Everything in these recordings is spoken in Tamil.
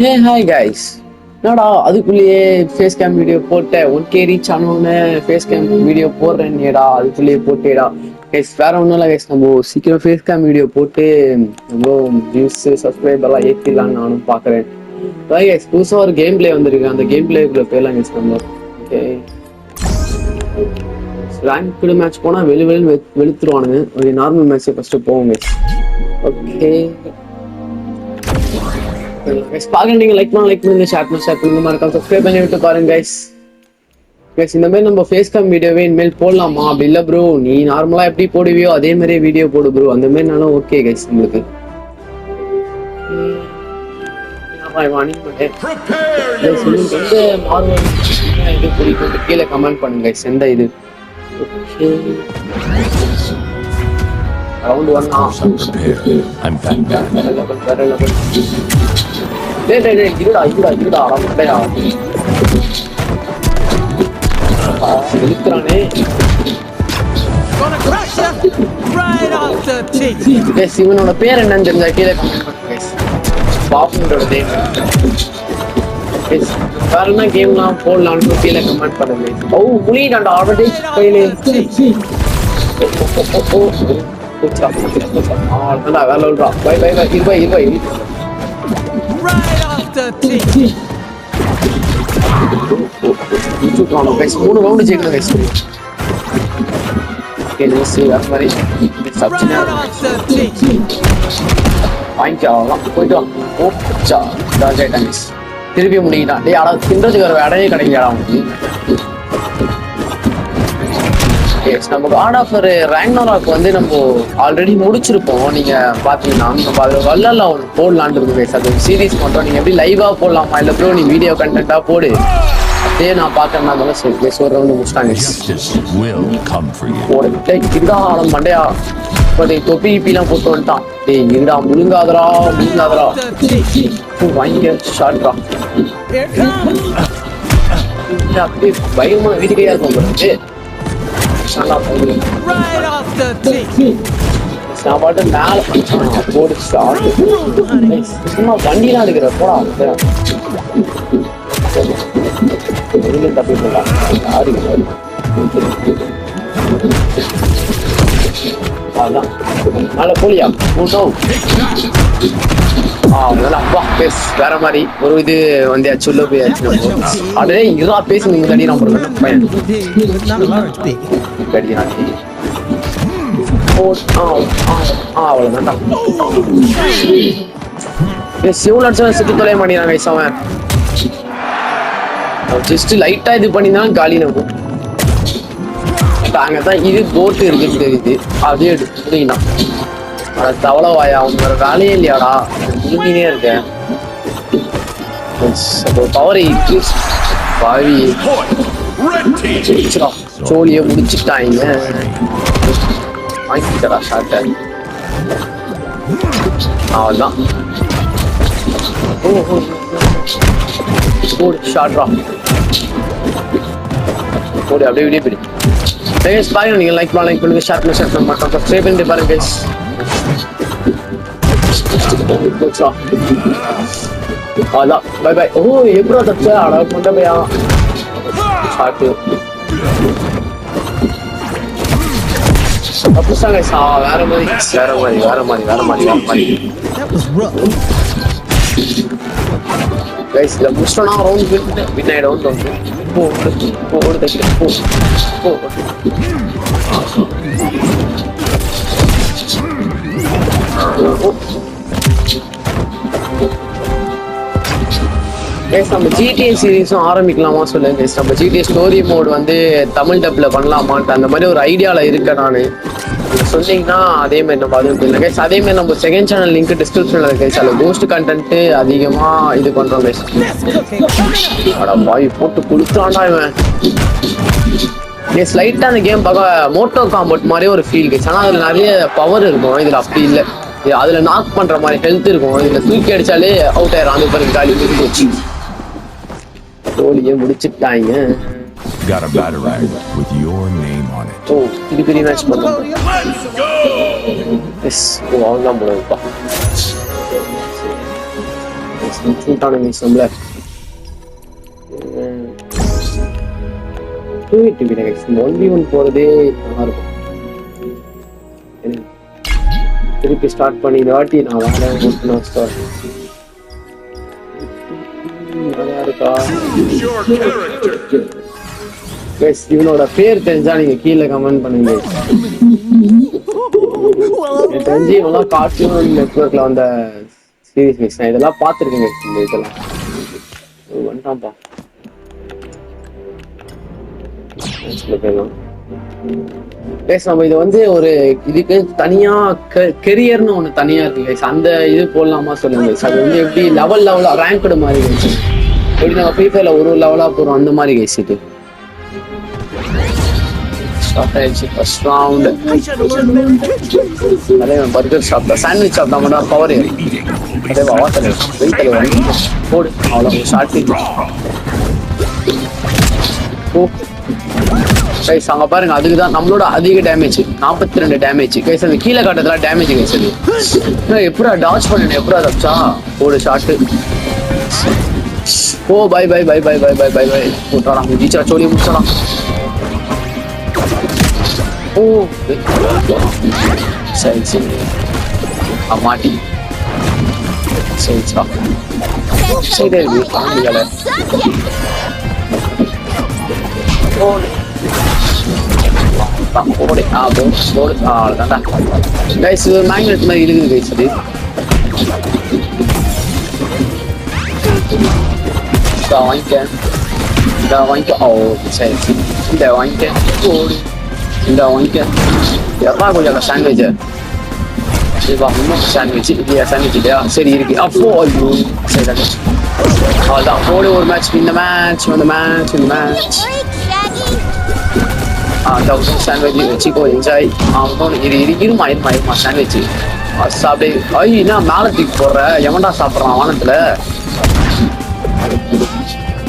ஹே ஹாய் கைஸ் என்னடா அதுக்குள்ளேயே ஃபேஸ் கேம் வீடியோ போட்டேன். ஒன் கே ரீச் ஆனோடனே ஃபேஸ் கேம் வீடியோ போடுறேன்டா அதுக்குள்ளேயே போட்டேடா. கைஸ் வேற ஒன்றும் இல்லை கைஸ் நம்ம சீக்கிரம் ஃபேஸ் கேம் வீடியோ போட்டு ரொம்ப வியூஸ் சப்ஸ்கிரைப் எல்லாம் ஏற்றிடலாம்னு நானும் பார்க்குறேன் அதான் கைஸ் புதுசாக ஒரு கேம் பிளே வந்திருக்கு. அந்த கேம் பிளேக்குள்ள போயிடலாம் கைஸ் நம்ம. ஓகே ரேங்க்டு மேட்ச் போனால் வெளி வெளி வெளுத்துருவானுங்க. ஒரு நார்மல் மேட்ச்சே ஃபஸ்ட்டு போவோம் கைஸ் ஓகே கைஸ் நீங்க லைக் பண்ண லைக் பண்ணுங்க ஷேர் பண்ண ஷேர் பண்ணுங்க மறக்காம சப்ஸ்கிரைப் பண்ணி விட்டு பாருங்க கைஸ் கைஸ் இந்த மாதிரி நம்ம ஃபேஸ் கம் வீடியோவே இனிமேல் போடலாமா? அப்படி இல்ல ப்ரோ நீ நார்மலா எப்படி போடுவியோ அதே மாதிரியே வீடியோ போடு ப்ரோ அந்த மாதிரினாலும் ஓகே கைஸ் உங்களுக்கு. கீழே கமெண்ட் பண்ணுங்க எந்த இது? Round one. I'm back back. வேற level. டேய், டேய், டேய், இருடா, இருடா, இருடா, அவன் இழுக்குறானே. Guys, இவனோட பேர் என்னன்னு தெரிஞ்சா கீழே comment பண்ணுங்க, guys. பாப்புன்றோட name. Guys, வேற என்ன கேம்லாம் போடலாம்னு கீழே கமெண்ட் பண்ணுங்க. ஓ புலிடாண்டா ஆல்ரெடி கையிலே வேலை விடுறா பை பை பை இருபை இருபை Right off the teeth. முடிச்சுட்டானோ கைஸ் மூணு ரவுண்டு ஜெயிக்கணும் கைஸ் ஓகே நியூஸ் வேற மாதிரி சப்ஜினா Right off the teeth. வாங்கிக்கலாம் போயிட்டு வா ஓச்சா டாஜ் ஆயிட்டான் கைஸ் திருப்பி முடிக்கிட்டான் டேய் அட தின்றதுக்கு ஒரு இடையே கிடைக்கலடா அவனுக்கு எஸ் நம்ம காட் ஆஃப் ரேங்னராக் வந்து நம்ம ஆல்ரெடி முடிச்சிருப்போம். நீங்க பாத்தீங்கன்னா நம்ம அது வல்லல ஒன்று போடலான்னு இருக்கு guys. அது சீரிஸ் மட்டும். நீங்க எப்படி லைவா போடலாமா? இல்ல ப்ரோ நீ வீடியோ கண்டென்ட்டா போடு. அதே நான் பாக்கறேன்னா அதெல்லாம் சரி. Guys, ஒரு ரவுண்டு முடிச்சிட்டாங்க. ஒரு அவன் மண்டையா? இப்போ டேய் தொப்பி கிப்பிலாம் போட்டு வந்துட்டான். டேய் இருடா முழுங்காதடா முழுங்காதடா. The teeth. ஓ, வாங்கிக்க comes. அப்படியே பயமா வீட்டுக்கையா இருக்கும் Right off the நான் பாட்டு மேல ஆ, சும்மா வண்டிலாம் எடுக்கிற போடா வெளியில தப்பி போடலாம் யாரு அதான். மேல போலியா மூட்டோ ஆ நல்லா அப்பா பேஸ் வேற மாதிரி ஒரு இது வந்தியாச்சு உள்ள போயாச்சு நம்ம. அதே இதுதான் பேசி நீங்க தடி நான் ஒரு பையன். Not a large ஓ ஆ ஆ ஆ அவ்வளோதான்டா ஏ சிவில் அடிச்சா செத்து தொலைய மாட்டேங்கிறான் அவன். ஜஸ்ட் லைட்டா இது பண்ணிதான் காலி நம்ம அங்கே தான் இது போட்டு இருக்குன்னு தெரியுது அதே எடுத்துட்டீங்கன்னா ஆனா தவளை வாயா அவன் வேலையே இல்லையாடா. முழுங்கினே இருக்கேன். பவரை இன்க்ரீஸ் பாவி. சோழியை முடிச்சுட்டாங்க வாங்கிக்கடா ஷார்ட்டை அவ்வளோதான் ஓ ஓ ஷார்ட்ரா ஓடு அப்படியே வீடியோ போயிடு. கைஸ் பாருங்க நீங்கள் லைக் பண்ணலாம் லைக் பண்ணுங்க. ஷேர் பண்ணி ஷேர் பண்ண மாட்டோம் சப்ஸ்கிரைப் பண்ணிட்டு பாருங்க கைஸ் அதான். பை பை ஓ எப்படா தச்சா அட கொண்ட பையா ஷார்ட்டு தப்புசாங்க சா வேற மாதிரி. வேற மாதிரி வேற மாதிரி வேற மாதிரி வேற மாதிரி. கைஸ் இதை முடிச்சிட்டோம்னா ரவுண்ட் வின் ஆயிடும் வந்து போ போ போ நம்ம ஜிடிஏ சீரிஸும் ஆரம்பிக்கலாமா சொல்லுங்க. நம்ம ஜிடிஏ ஸ்டோரி மோட் வந்து தமிழ் டப்பில் பண்ணலாமான்ட்டு அந்த மாதிரி ஒரு ஐடியாவில் இருக்கேன் நான். சொன்னீங்கன்னா அதே மாதிரி நம்ம அதுவும் இல்லை கைஸ் அதே மாதிரி நம்ம செகண்ட் சேனல் லிங்க் டிஸ்கிரிப்ஷனில் இருக்கு கைஸ் அதில் கோஸ்ட் கண்டென்ட்டு அதிகமாக இது பண்ணுறோம் கைஸ் அட பாய் போட்டு கொடுத்தான்டா இவன். எஸ் லைட்டாக அந்த கேம் பார்க்க மோட்டோ காம்பட் மாதிரி ஒரு ஃபீல் கைஸ் ஆனால் அதில் நிறைய பவர் இருக்கும். இதில் அப்படி இல்லை. அதில் நாக் பண்ணுற மாதிரி ஹெல்த் இருக்கும். இதில் தூக்கி அடிச்சாலே அவுட் ஆயிரும் அந்த பாருங்க காலி போச்சு. தோழியை முடிச்சுட்டாங்க. Got a batarang with your name. on it. Oh, did you get nice one? Let's go! This is a number 오, 비리비리 날씨 만난다. 됐어. 오, 아웃나 몰라겠다. 충당이 있어, 블랙. தூவிட்டு வினகஸ் ஒன்லி ஒன் போகிறதே நல்லா இருக்கும் திருப்பி ஸ்டார்ட் பண்ணி இந்த வாட்டி நான் வேலை ஓட்டுனா ஸ்டார்ட் நல்லா இருக்கா கைஸ் இவனோட பேர் தெரிஞ்சா நீங்க கீழே கமெண்ட் பண்ணுங்க தெரிஞ்சு இவெல்லாம் கார்ட்டூன் நெட்ஒர்க்ல வந்த சீரிஸ் மிக்ஸ் நான் இதெல்லாம் பார்த்துருக்கேங்க இந்த இதெல்லாம் வந்துட்டான்ப்பா Next நம்ம இது வந்து ஒரு இதுக்கு தனியா கெரியர்னு ஒண்ணு தனியா இருக்கு guys. அந்த இது போடலாமா சொல்லுங்க guys. அது வந்து எப்படி லெவல் லெவலா ரேங்க்டு மாதிரி guys. எப்படி நம்ம ஃப்ரீ ஃபயர்ல ஒரு லெவலா போறோம் அந்த மாதிரி கைஸ் இது ஸ்டார்ட் ஃபர்ஸ்ட் ரவுண்ட் அதே பர்கர் ஷாப் தான் சாண்ட்விச் ஷாப் தான் மட்டும் பவர் ஏறி அதே வாட்டர் வெயிட் தலைவர் போடு அவ்வளோ ஷார்ட் ஓ கைஸ் அங்க பாருங்க அதுக்கு தான் நம்மளோட அதிக டேமேஜ் நாற்பத்தி ரெண்டு டேமேஜ் கைஸ் அந்த கீழே காட்டுறதுலாம் டேமேஜ் கைஸ் அது. எப்படா டாச் பண்ணேன் எப்படா தப்பிச்சா போடு shot oh bye bye bye bye bye bye bye bye போட்டாலாம் ஜீச்சா சோழி முடிச்சலாம் ஓ சரி சரி. ஆ, மாட்டி சரி. சரி காமிக்கல ஓடு. ஓடு. ஆ போடு போடு அவ்வளோதான்டா கைஸ் இது மேக்னெட் மாதிரி இருக்குது கைஸ் அது. இதை வாங்கிக்க. இதை வாங்கிக்க. ஓ சரி சரி. இதை வாங்கிக்க. ஓடு. இந்த வாங்கிக்க எப்பா கொஞ்சம் சாண்ட்விச் சரிப்பா இன்னும் சாண்ட்விச் இல்லையா சாண்ட்விச் இல்லையா சரி இருக்கு அப்போ ஐயோ சரி தானே அவ்வளோதான் போடு ஒரு மேட்ச் இந்த மேட்ச் இந்த மேட்ச் இந்த மேட்ச் ஆ தௌசண்ட் சாண்ட்விச் வச்சுக்கோ என்ஜாய் அவன் இரு இரு இருமா இருமா இருமா சாண்ட்விச் சாப்பிடு ஐய் என்ன மேலே தூக்கி போடுற எவன்டா சாப்பிட்றான் வானத்தில்.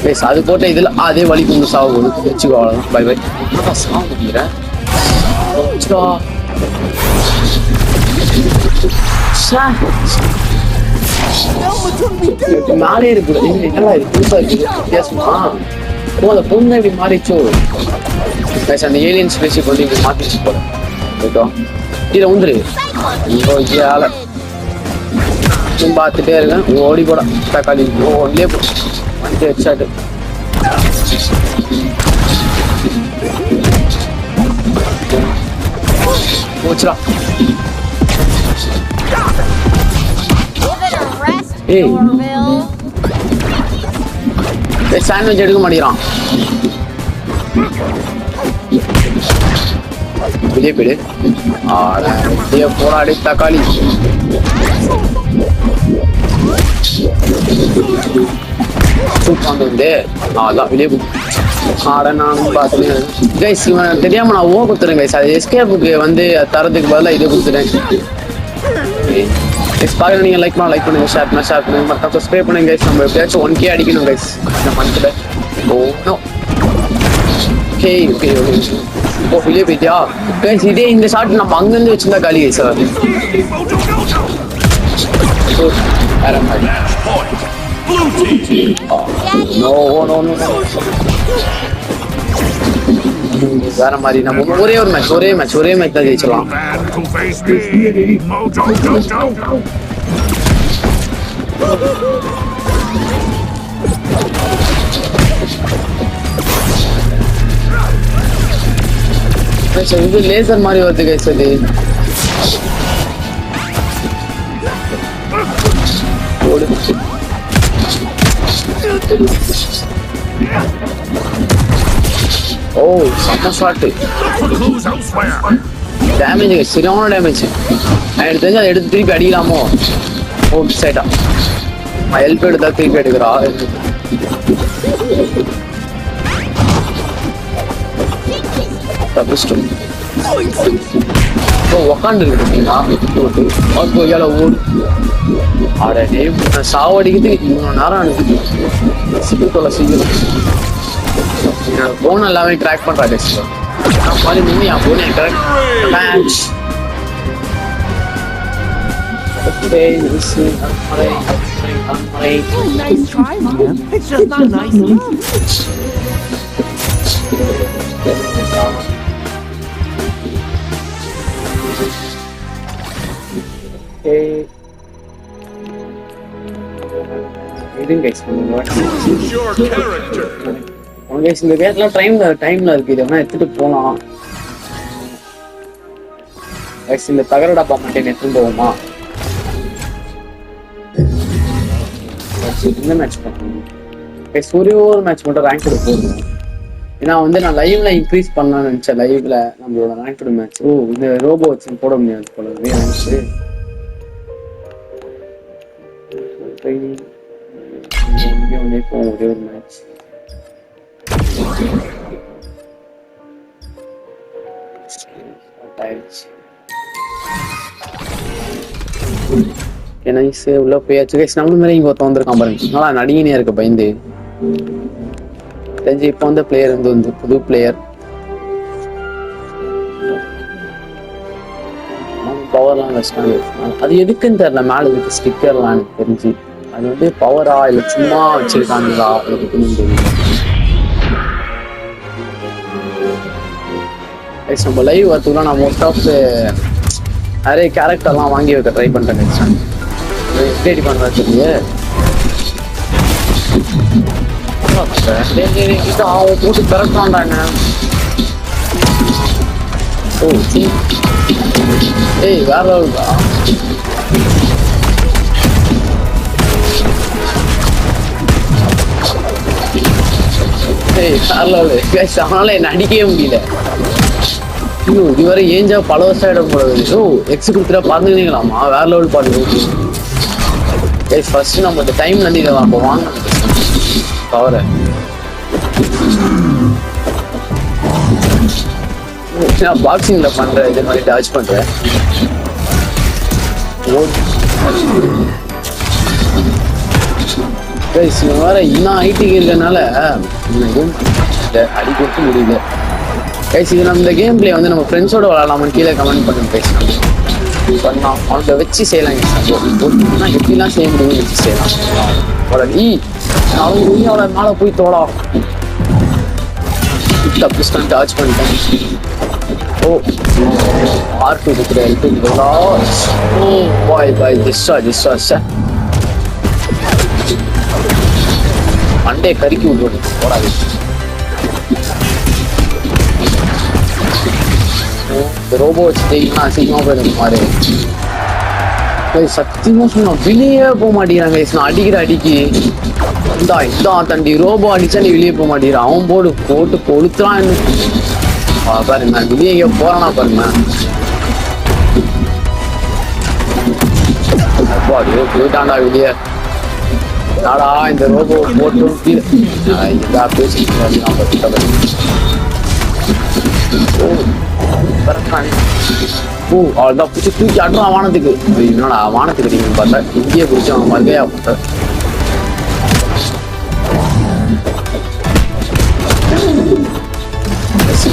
பேஸ் அது போட்ட இதில் அதே வழி கொண்டு சாவு போகுது. வச்சுக்கோ அவ்வளோதான் பை பை சாக முடிகிறேன் மேலே இருக்கு இது என்னடா இது புதுசா இருக்கு வித்தியாசமா ஓ அந்த பொண்ணு இப்படி மாறிச்சோ பேச அந்த ஏலியன் ஸ்பேசி கொண்டு இப்படி மாத்திச்சு போல ஓகே கீழே உந்துரு ஐயோ ஐயால பார்த்துட்டே இருக்கேன் ஓடி போட தக்காளி ஓடிலே போ வண்டி ஹெட்ஷாட்டு போச்சுடா. ஏய் சாண்ட்விச் எடுக்க மாட்டேங்கிறான். விஜய் பேடு ஆடிய போராடி தக்காளி சூப்பாங்க வந்து அதான் விஜய் ஆட நானும் பார்த்துட்டேன் கைஸ் இவன் தெரியாம நான் ஓ கொடுத்துறேன் கைஸ் அது எஸ்கேப்புக்கு வந்து அது தரதுக்கு பதிலாக இதை கொடுத்துட்டேன் கைஸ் பார்க்குற நீங்கள் லைக் பண்ண லைக் பண்ணுங்க ஷேர் பண்ண ஷேர் பண்ணுங்க. மற்ற சப்ஸ்கிரைப் பண்ணுங்க கைஸ் நம்ம எப்படியாச்சும் ஒன் கே அடிக்கணும் கைஸ் இந்த மந்த்தில் oh no okay okay okay oh வெளியே போயிட்டியா? கைஸ் இதே இந்த ஷாட் நம்ம அங்கேருந்து வச்சிருந்தா காலி கைஸ் அது வேற மாதிரி. நோ நோ நோ வேற மாதிரி நம்ம ஒரே ஒரு மேட்ச் ஒரே மேட்ச் ஒரே மேட்ச் தான் ஜெயிச்சலாம் இது லேசர் மாதிரி வருது கைஸ் அது. ஓடுச்சு ஓ செம்ம ஷாட்டு Look for டேமேஜ் சரியான டேமேஜ் நான் எடுத்து தெரிஞ்சு அதை எடுத்து திருப்பி அடிக்கலாமோ? ஓ மிஸ் ஆயிட்டா ஹெல்ப் எடுத்தா திருப்பி எடுக்கிறா. தப்பிச்சிட்டோம் இப்போ உக்காந்து போட்டு ஓட்டு. அப்போ ஏழை ஓடு. அட நேம் நான் சாவடிக்கிறதுக்கு இவ்வளோ நேரம் அனுப்புது சிக்கத்தோட செய்யணும். என்னோட போன் எல்லாமே ட்ராக் பண்றா டெஸ்ட் நான் பாதி முன்னே என் போன் என் ட்ராக் மேட்ச் Okay. கேஸ் இந்த கேஸ்லாம் டைம்ல டைம்ல இருக்கு. இதை வேணா எடுத்துட்டு போலாம். கேஸ் இந்த தகர டப்பா மட்டும் எடுத்துட்டு போவோமா? இந்த மேட்ச் பண்ணுவோம் Guys, ஒரே ஒரு மேட்ச் மட்டும் ரேங்க் போடுவோம் ஏன்னா வந்து நான் லைவ்ல இன்க்ரீஸ் பண்ணலாம்னு நினைச்சேன். லைவ்ல நம்மளோட ரேங்க் மேட்ச் ஓ இந்த ரோபோ வச்சு போட முடியாது போல. நினைச்சு ஒரே ஒரு மேட்ச் நைஸ் உள்ள போயாச்சு கைஸ் நம்ம மேலே இங்கே ஒருத்தன் வந்திருக்கான் பாருங்க. நல்லா நடிகனே இருக்க பயந்து. தெரிஞ்சு இப்போ வந்த பிளேயர் வந்து வந்து புது பிளேயர் பவர்லாம் வச்சிட்டாங்க அது எதுக்குன்னு தெரியல மேலே இருக்கு ஸ்டிக்கர்லாம் எனக்கு தெரிஞ்சு. அது வந்து பவரா இல்லை சும்மா வச்சிருக்காங்களா எதுக்குன்னு தெரியல கைஸ் நம்ம லைவ் வரதுக்குள்ள நான் மோஸ்ட் ஆஃப் நிறைய கேரக்டர்லாம் வாங்கி வைக்க ட்ரை பண்ணுறேன் பண்ணிட்டேன் எப்படி பண்ணுறது தெரியல அவன் போட்டு பிறக்காண்டாங்க ஓ ஏய் வேற லெவல்டா அவனால என்ன அடிக்கவே முடியல. ஐயோ இதுவரை ஏஞ்சா பல வருஷம் ஆயிடும் போடுது ஓ எக்ஸ் கொடுத்துட்டா பார்த்துக்கிறீங்களாமா வேற லெவல் பாட்டு கைஸ் ஃபர்ஸ்ட் நம்ம இந்த டைம்ல இருந்து அப்போ வாங்க. கவரை நான் பாக்ஸிங்கில் பண்ணுறேன் இதே மாதிரி டாச் பண்றேன். கைஸ் இவன் வேற இன்னும் ஐடிக்கு இருக்கனால எதுவும் இல்லை. அடி கொடுத்து முடியல. கைஸ் இது நம்ம இந்த கேம் பிளே வந்து நம்ம ஃப்ரெண்ட்ஸோட விளாடலாமான்னு கீழே கமெண்ட் பண்ணி பேசலாம் பண்ணலாம். அவன்கிட்ட வச்சு செய்யலாம் ஆனால் எப்படிலாம் செய்ய முடியும் வச்சு செய்யலாம். அவளை நீ அவங்க நீ அவளை மேலே போய் தோடா தப்பு டாச் பண்ணிட்டேன். ஓ ஆர் டூ இருக்கிற எல் ஓ பாய் பாய் திஸ்ஸா திஸ்ஸா சார் மண்டையை கறிக்கி விட்டுருது போடாது. இந்த ரோபோ வச்சு தேய்க்கலாம் அசிங்கமா போயிடும் மாதிரி சத்தியமா சொன்னா வெளியே போக மாட்டேங்கிறாங்க. நான் அடிக்கிற அடிக்கி. இந்தா இதான் தண்டி ரோபோ அடிச்சா நீ வெளியே போக மாட்டேங்கிறான் அவன் போடு போட்டு கொளுத்துறான் பாருங்க நான் வெளியே எங்கேயோ போறானா பாருங்க அப்பா அப்படியே போயிட்டான்டா வெளியே. நாடா இந்த ரோபோ போட்டு கீழே ஆ, இதா பேசிட்டு வரலாம் ஓ பறக்கானே ஓ அவ்வளோதான் பிடிச்சி தூக்கி ஆட்டுறான் வானத்துக்கு. ஐயோ, என்னடா வானத்துக்கு அடிக்கணும்னு பார்த்தா இங்கேயே பிடிச்சி அவன் மறுக்கையா போட்ட.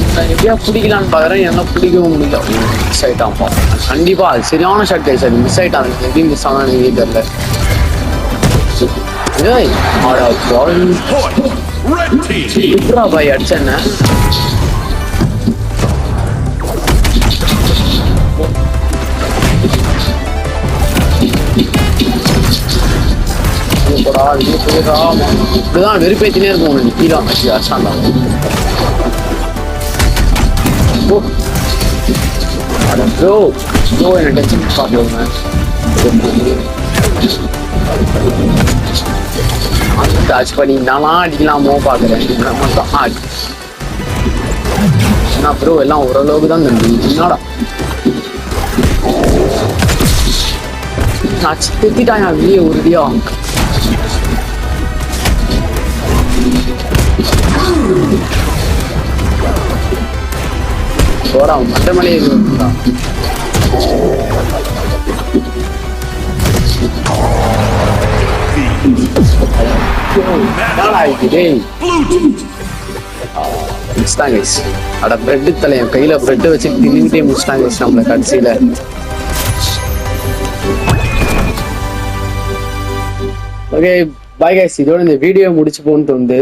நான் எப்படியா பிடிக்கலான்னு பார்க்குறேன் என்ன பிடிக்கவும் முடியல. மிஸ் ஆயிட்டான் பார்ப்பேன் கண்டிப்பா அது சரியான ஷாட் கைஸ் மிஸ் ஆயிட்டான். எப்படி மிஸ் ஆனா நீங்க தெரியல. ஏய் ஆடா பால் Point. பாய் அடிச்சேன்ன இப்படிதான் வெறுப்பேத்தினே இருக்கும் உனக்கு கீழே அச்சாண்டா ஓ ப்ரோ ப்ரோ என்ன டென்ஷன் பார்க்கலங்க டச் பண்ணி நான்லாம் அடிக்கலாமோ பார்க்குறேன். நான் மட்டும் ஆடி என்ன ப்ரோ எல்லாம் ஓரளவுக்கு தான் தம்பி. என்னடா? நான் தெத்திட்டாங்க வெளியே உறுதியா போடா மட்டமலையே மலையே நாய்க்கு டேய். அட பிரெட் தலையன் கையில பிரெட் வச்சு திரும்பிட்டே முடிச்சிட்டாங்க நம்மள கடைசியில. ஓகே பாய் கைஸ் இதோட இந்த வீடியோ முடிச்சு போன்னு வந்து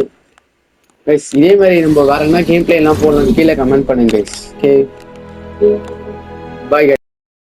கைஸ் இதே மாதிரி நம்ம வேற என்ன கேம் பிளே எல்லாம் போடலாம் கீழே கமெண்ட் பண்ணுங்க கைஸ் ஓகே பாய் கைஸ்